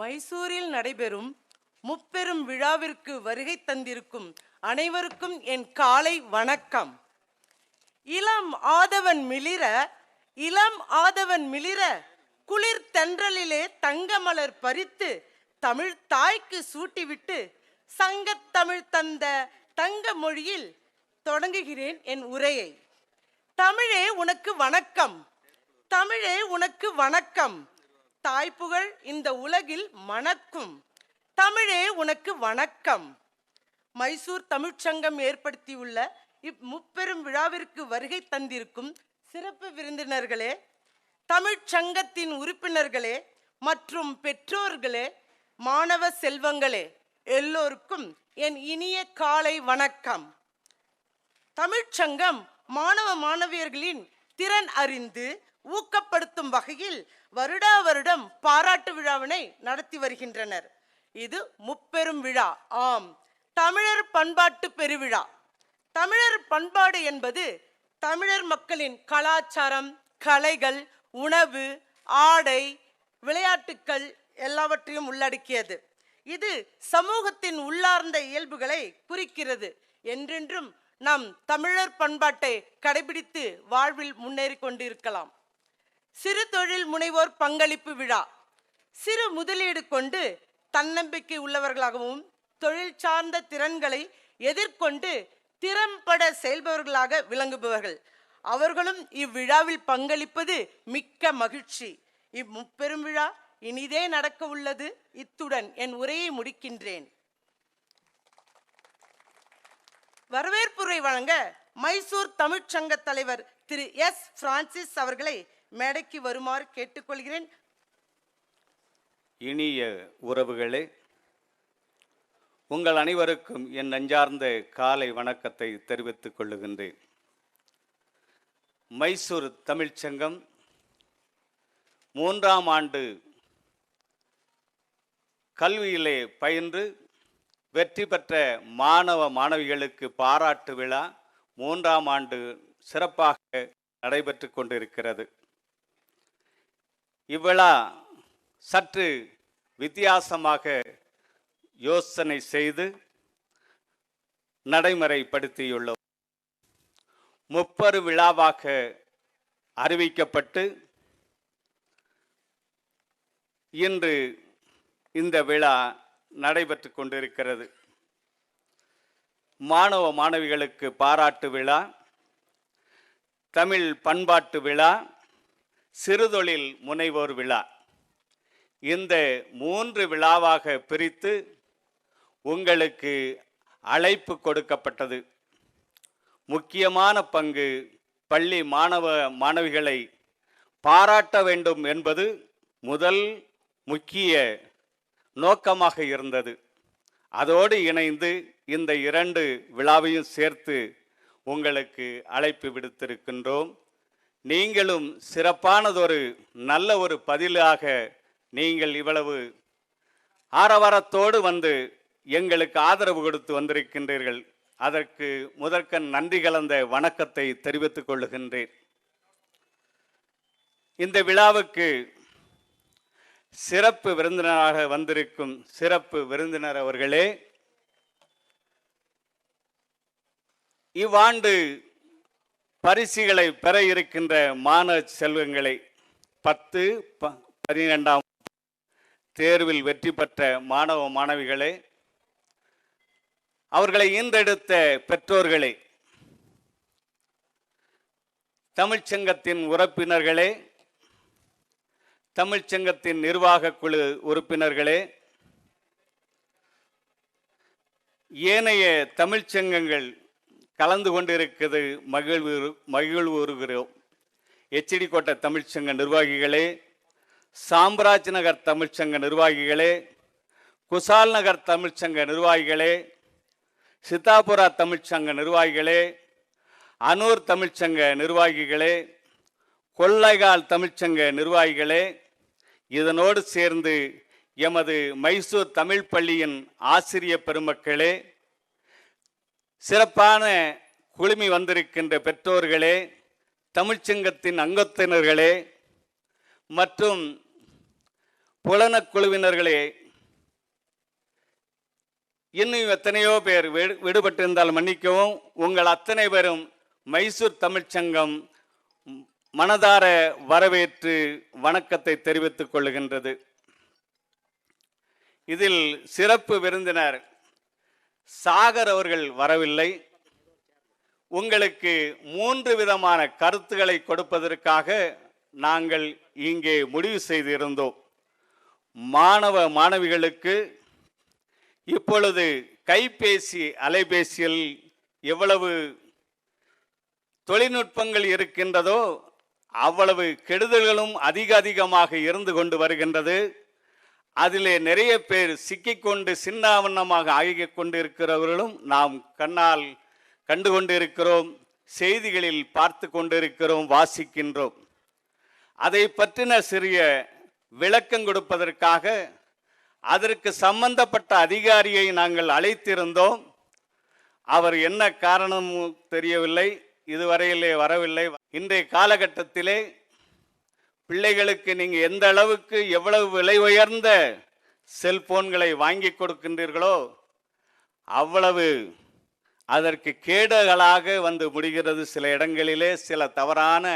மைசூரில் நடைபெறும் முப்பெரும் விழாவிற்கு வருகை தந்திருக்கும் அனைவருக்கும் என் காலை வணக்கம். இளம் ஆதவன் மிளிர இளம் ஆதவன் மிளிர குளிர் தென்றலிலே தங்கமலர் பறித்து தமிழ் தாய்க்கு சூட்டிவிட்டு சங்கத்தமிழ் தந்த தங்க மொழியில் தொடங்குகிறேன் என் உரையை. தமிழே உனக்கு வணக்கம். தமிழே உனக்கு வணக்கம். தாய்ப்புகழ் இந்த உலகில் மணக்கும். தமிழே உனக்கு வணக்கம். மைசூர் தமிழ்ச்சங்கம் ஏற்படுத்தியுள்ள இம்முப்பெரும் விழாவிற்கு வருகை தந்திருக்கும் சிறப்பு விருந்தினர்களே தமிழ்ச்சங்கத்தின் உறுப்பினர்களே மற்றும் பெற்றோர்களே மாணவ செல்வங்களே எல்லோருக்கும் என் இனிய காலை வணக்கம். தமிழ்ச்சங்கம் மாணவ மாணவியர்களின் திறன் அறிந்து ஊக்கப்படுத்தும் வகையில் வருடா வருடம் பாராட்டு விழாவினை நடத்தி வருகின்றனர். இது முப்பெரும் விழா. ஆம். தமிழர் பண்பாட்டு பெருவிழா. தமிழர் பண்பாடு என்பது தமிழர் மக்களின் கலாச்சாரம் கலைகள் உணவு ஆடை விளையாட்டுக்கள் எல்லாவற்றையும் உள்ளடக்கியது. இது சமூகத்தின் உள்ளார்ந்த இயல்புகளை குறிக்கிறது. என்றென்றும் நாம் தமிழர் பண்பாட்டை கடைபிடித்து வாழ்வில் முன்னேறி கொண்டிருக்கலாம். சிறு தொழில் முனைவோர் பங்களிப்பு விழா. சிறு முதலீடு கொண்டு தன்னம்பிக்கை உள்ளவர்களாகவும் தொழில் சார்ந்த திறன்களை எதிர்கொண்டு திறம்பட செயல்பவர்களாக விளங்குபவர்கள். அவர்களும் இவ்விழாவில் பங்களிப்பது மிக்க மகிழ்ச்சி. இம்முப்பெரும் விழா இனிதே நடக்க உள்ளது. இத்துடன் என் உரையை முடிக்கின்றேன். வரவேற்புரை வழங்க மைசூர் தமிழ்ச்சங்க தலைவர் திரு எஸ். பிரான்சிஸ் அவர்களை மேடைக்கு வருமாறு கேட்டுக்கொள்கிறேன். இனிய உறவுகளே உங்கள் அனைவருக்கும் என் நஞ்சார்ந்த காலை வணக்கத்தை தெரிவித்துக் கொள்ளுகின்றேன். மைசூர் தமிழ்ச்சங்கம் மூன்றாம் ஆண்டு கல்வியிலே பயின்று வெற்றி பெற்ற மாணவ மாணவிகளுக்கு பாராட்டு விழா மூன்றாம் ஆண்டு சிறப்பாக நடைபெற்று கொண்டிருக்கிறது. இவ்விழா சற்று வித்தியாசமாக யோசனை செய்து நடைமுறைப்படுத்தியுள்ளோம். முப்பரு விழாவாக அறிவிக்கப்பட்டு இன்று இந்த விழா நடைபெற்று கொண்டிருக்கிறது. மாணவ மாணவிகளுக்கு பாராட்டு விழா தமிழ் பண்பாட்டு விழா சிறுதொழில் முனைவோர் விழா. இந்த மூன்று விழாவாக பிரித்து உங்களுக்கு அழைப்பு கொடுக்கப்பட்டது. முக்கியமான பங்கு பள்ளி மாணவ மாணவிகளை பாராட்ட வேண்டும் என்பது முதல் முக்கிய நோக்கமாக இருந்தது. அதோடு இணைந்து இந்த இரண்டு விழாவையும் சேர்த்து உங்களுக்கு அழைப்பு விடுத்திருக்கின்றோம். நீங்களும் சிறப்பானதொரு நல்ல ஒரு பதிலாக நீங்கள் இவ்வளவு ஆரவாரத்தோடு வந்து எங்களுக்கு ஆதரவு கொடுத்து வந்திருக்கின்றீர்கள். அதற்கு முதற்கண் நன்றி கலந்த வணக்கத்தை தெரிவித்துக் கொள்ளுகின்றேன் இந்த விழாவுக்கு சிறப்பு விருந்தினராக வந்திருக்கும் சிறப்பு விருந்தினர் அவர்களே இவ்வாண்டு பரிசுகளை பெற இருக்கின்ற மாணவ செல்வங்களை பத்து ப- தேர்வில் வெற்றி பெற்ற மாணவ மாணவிகளே அவர்களை ஈன்றெடுத்த பெற்றோர்களே தமிழ்ச்சங்கத்தின் உறுப்பினர்களே தமிழ்ச்சங்கத்தின் நிர்வாக குழு உறுப்பினர்களே ஏனைய தமிழ்ச்சங்கங்கள் கலந்து கொண்டிருக்கிறது மகிழ்வு மகிழ்வுறுகிறோம். எச்சடி கோட்டை தமிழ்ச்சங்க நிர்வாகிகளே சாம்ராஜ் நகர் தமிழ்ச்சங்க நிர்வாகிகளே குசால் நகர் தமிழ்ச்சங்க நிர்வாகிகளே சித்தாபுரா தமிழ்ச்சங்க நிர்வாகிகளே அனூர் தமிழ்ச்சங்க நிர்வாகிகளே கொள்ளைகால் தமிழ்ச்சங்க நிர்வாகிகளே இதனோடு சேர்ந்து எமது மைசூர் தமிழ் பள்ளியின் ஆசிரிய பெருமக்களே சிறப்பான குழுமி வந்திருக்கின்ற பெற்றோர்களே தமிழ்ச்சங்கத்தின் அங்கத்தினர்களே மற்றும் புலனக் குழுவினர்களே இன்னும் எத்தனையோ பேர் விடு- விடுபட்டிருந்தால் மன்னிக்கவும். உங்கள் அத்தனை பேரும் மைசூர் தமிழ்ச்சங்கம் மனதார வரவேற்று வணக்கத்தை தெரிவித்துக் கொள்கின்றது இதில் சிறப்பு விருந்தினர் சாகர் அவர்கள் வரவில்லை. உங்களுக்கு மூன்று விதமான கருத்துக்களை கொடுப்பதற்காக நாங்கள் இங்கே முடிவு செய்திருந்தோம். மாணவ மாணவிகளுக்கு இப்பொழுது கைபேசி அலைபேசியில் எவ்வளவு தொழில்நுட்பங்கள் இருக்கின்றதோ அவ்வளவு கெடுதல்களும் அதிக அதிகமாக இருந்து கொண்டு வருகின்றது. அதிலே நிறைய பேர் சிக்கிக்கொண்டு சின்னாவண்ணமாக ஆகிக் கொண்டிருக்கிறவர்களும் நாம் கண்ணால் கண்டு கொண்டிருக்கிறோம் செய்திகளில் பார்த்து கொண்டிருக்கிறோம் வாசிக்கின்றோம். அதை பற்றின சிறிய விளக்கம் கொடுப்பதற்காக அதற்கு சம்பந்தப்பட்ட அதிகாரியை நாங்கள் அழைத்திருந்தோம். அவர் என்ன காரணமும் தெரியவில்லை இதுவரையிலே வரவில்லை. இன்றைய காலகட்டத்திலே பிள்ளைகளுக்கு நீங்கள் எந்த அளவுக்கு எவ்வளவு விலை உயர்ந்த செல்போன்களை வாங்கி கொடுக்கின்றீர்களோ அவ்வளவு அதற்கு கேடுகளாக வந்து முடிகிறது. சில இடங்களிலே சில தவறான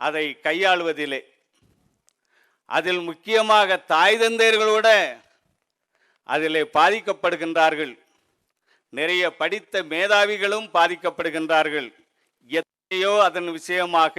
அதை கையாளுவதிலே. அதில் முக்கியமாக தாய் தந்தையர்களோட அதிலே பாதிக்கப்படுகின்றார்கள். நிறைய படித்த மேதாவிகளும் பாதிக்கப்படுகின்றார்கள். எத்தனையோ அதன் விஷயமாக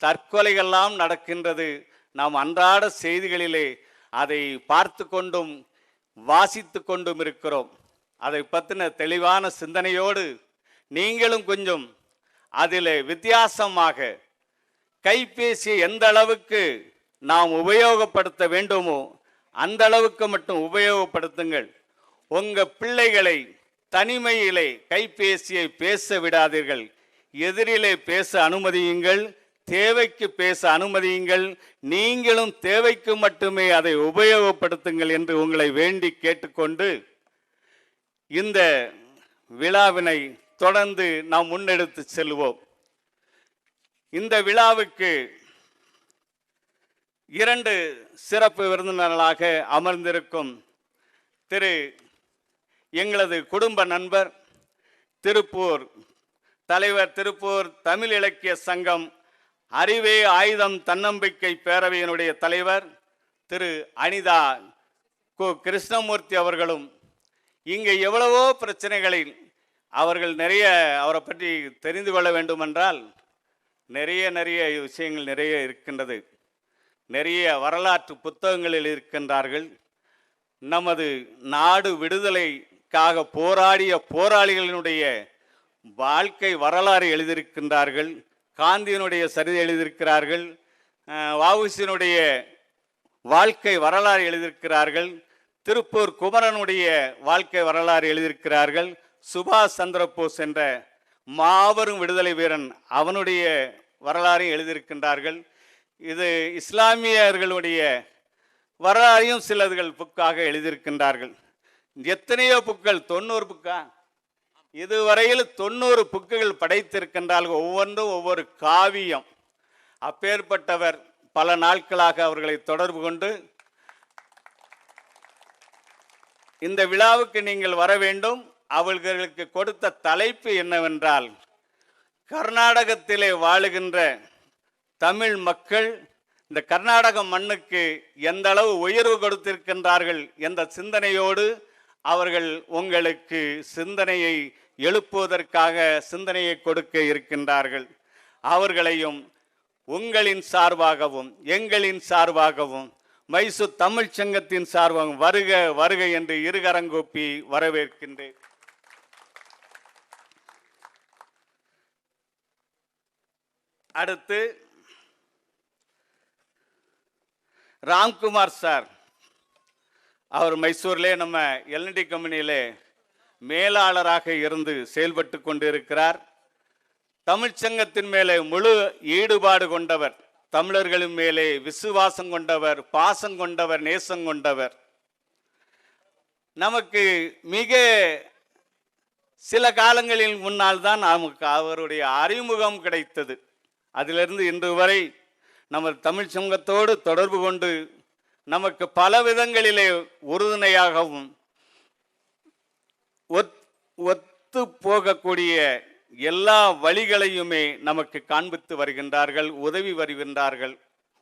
தற்கொலைகள்லாம் நடக்கின்றது. நாம் அன்றாட செய்திகளிலே அதை பார்த்து கொண்டும் வாசித்து கொண்டும் இருக்கிறோம். அதை பற்றின தெளிவான சிந்தனையோடு நீங்களும் கொஞ்சம் அதில் வித்தியாசமாக கைபேசியை எந்த அளவுக்கு நாம் உபயோகப்படுத்த வேண்டுமோ அந்த அளவுக்கு மட்டும் உபயோகப்படுத்துங்கள். உங்கள் பிள்ளைகளை தனிமையிலே கைபேசியை பேச விடாதீர்கள். எதிரிலே பேச அனுமதியுங்கள். தேவைக்கு பேச அனுமதியுங்கள். நீங்களும் தேவைக்கு மட்டுமே அதை உபயோகப்படுத்துங்கள் என்று உங்களை வேண்டி கேட்டுக்கொண்டு இந்த விழாவினை தொடர்ந்து நாம் முன்னெடுத்து செல்வோம். இந்த விழாவுக்கு இரண்டு சிறப்பு விருந்தினர்களாக அமர்ந்திருக்கும் திரு எங்களது குடும்ப நண்பர் திருப்பூர் தலைவர் திருப்பூர் தமிழ் இலக்கிய சங்கம் அறிவே ஆயுதம் தன்னம்பிக்கை பேரவையினுடைய தலைவர் திரு அனிதா கு கிருஷ்ணமூர்த்தி அவர்களும் இங்கே எவ்வளவோ பிரச்சனைகளில் அவர்கள் நிறைய அவரை பற்றி தெரிந்து கொள்ள வேண்டுமென்றால் நிறைய நிறைய விஷயங்கள் நிறைய இருக்கின்றது. நிறைய வரலாற்று புத்தகங்களில் இருக்கின்றார்கள். நமது நாடு விடுதலைக்காக போராடிய போராளிகளினுடைய வாழ்க்கை வரலாறு எழுதியிருக்கின்றார்கள். காந்தியினுடைய சரிதை எழுதியிருக்கிறார்கள் அஹ், வாழ்க்கை வரலாறு எழுதியிருக்கிறார்கள் திருப்பூர் குமரனுடைய வாழ்க்கை வரலாறு எழுதியிருக்கிறார்கள் சுபாஷ் சந்திரபோஸ் என்ற மாபெரும் விடுதலை வீரன் அவனுடைய வரலாறையும் எழுதியிருக்கின்றார்கள். இது இஸ்லாமியர்களுடைய வரலாறையும் சிலர்கள் புக்காக எழுதியிருக்கின்றார்கள். எத்தனையோ புக்கள் தொண்ணூறு புக்கா? இதுவரையில் தொண்ணூறு புக்குகள் படைத்திருக்கின்றார்கள். ஒவ்வொன்றும் ஒவ்வொரு காவியம். அப்பேற்பட்டவர் பல நாட்களாக அவர்களை தொடர்பு கொண்டு இந்த விழாவுக்கு நீங்கள் வர வேண்டும். அவர்களுக்கு கொடுத்த தலைப்பு என்னவென்றால் கர்நாடகத்திலே வாழுகின்ற தமிழ் மக்கள் இந்த கர்நாடக மண்ணுக்கு எந்த அளவு உயர்வு கொடுத்திருக்கின்றார்கள் என்ற சிந்தனையோடு அவர்கள் உங்களுக்கு சிந்தனையை எழுப்புவதற்காக சிந்தனையை கொடுக்க இருக்கின்றார்கள். அவர்களையும் உங்களின் சார்பாகவும் எங்களின் சார்பாகவும் மைசூர் தமிழ்ச் சங்கத்தின் சார்பாகவும் வருக வருக என்று இருகரங்கூப்பி வரவேற்கின்றேன். அடுத்து ராம்குமார் சார். அவர் மைசூர்லேயே நம்ம எல்என்டி கம்பெனியிலே மேலாளராக இருந்து செயல்பட்டு கொண்டிருக்கிறார். தமிழ்ச்சங்கத்தின் மேலே முழு ஈடுபாடு கொண்டவர் தமிழர்களின் மேலே விசுவாசம் கொண்டவர் பாசம் கொண்டவர் நேசம் கொண்டவர். நமக்கு மிக சில காலங்களில் முன்னால் தான் நமக்கு அவருடைய அறிமுகம் கிடைத்தது. அதிலிருந்து இன்று வரை நமது தமிழ் சங்கத்தோடு தொடர்பு கொண்டு நமக்கு பல விதங்களிலே உறுதுணையாகவும் ஒத் ஒத்து போகக்கூடிய எல்லா வழிகளையுமே நமக்கு காண்பித்து வருகின்றார்கள் உதவி வருகின்றார்கள்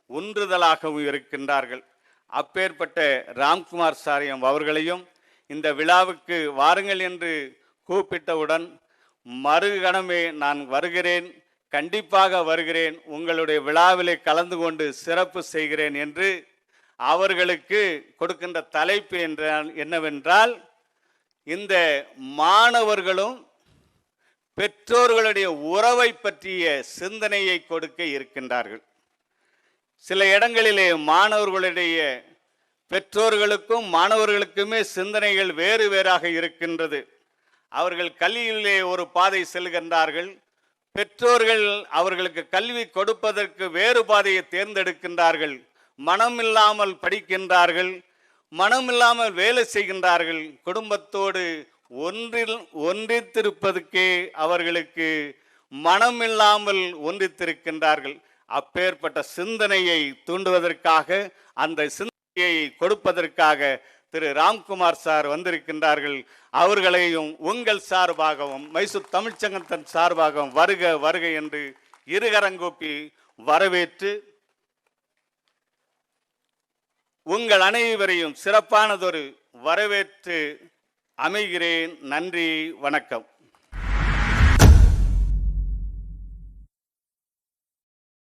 ஒன்றுதலாகவும் இருக்கின்றார்கள். அப்பேற்பட்ட ராம்குமார் சாரியம் அவர்களையும் இந்த விழாவுக்கு வாருங்கள் என்று கூப்பிட்டவுடன் மறுகணமே நான் வருகிறேன் கண்டிப்பாக வருகிறேன் உங்களுடைய விழாவிலே கலந்து கொண்டு சிறப்பு செய்கிறேன் என்று அவர்களுக்கு கொடுக்கின்ற தலைப்பு என்றால் என்னவென்றால் இந்த மாணவர்களும் பெற்றோர்களுடைய உறவை பற்றிய சிந்தனையை கொடுக்க இருக்கின்றார்கள். சில இடங்களிலே மாணவர்களுடைய பெற்றோர்களுக்கும் மாணவர்களுக்குமே சிந்தனைகள் வேறு வேறாக இருக்கின்றது. அவர்கள் கல்வியிலே ஒரு பாதை செல்கின்றார்கள். பெற்றோர்கள் அவர்களுக்கு கல்வி கொடுப்பதற்கு வேறு பாதையை தேர்ந்தெடுக்கின்றார்கள். மனம் இல்லாமல் படிக்கின்றார்கள் மனம் இல்லாமல் வேலை செய்கின்றார்கள் குடும்பத்தோடு ஒன்றில் ஒன்றித்திருப்பதற்கே அவர்களுக்கு மனம் இல்லாமல் ஒன்றித்திருக்கின்றார்கள். அப்பேற்பட்ட சிந்தனையை தூண்டுவதற்காக அந்த சிந்தனையை கொடுப்பதற்காக திரு ராம்குமார் சார் வந்திருக்கின்றார்கள். அவர்களையும் உங்கள் சார்பாகவும் மைசூர் தமிழ்ச்சங்கத்தின் சார்பாகவும் வருக வருக என்று இருகரங்கூப்பி வரவேற்று உங்கள் அனைவரையும் சிறப்பானதொரு வரவேற்று அமைகிறேன். நன்றி வணக்கம்.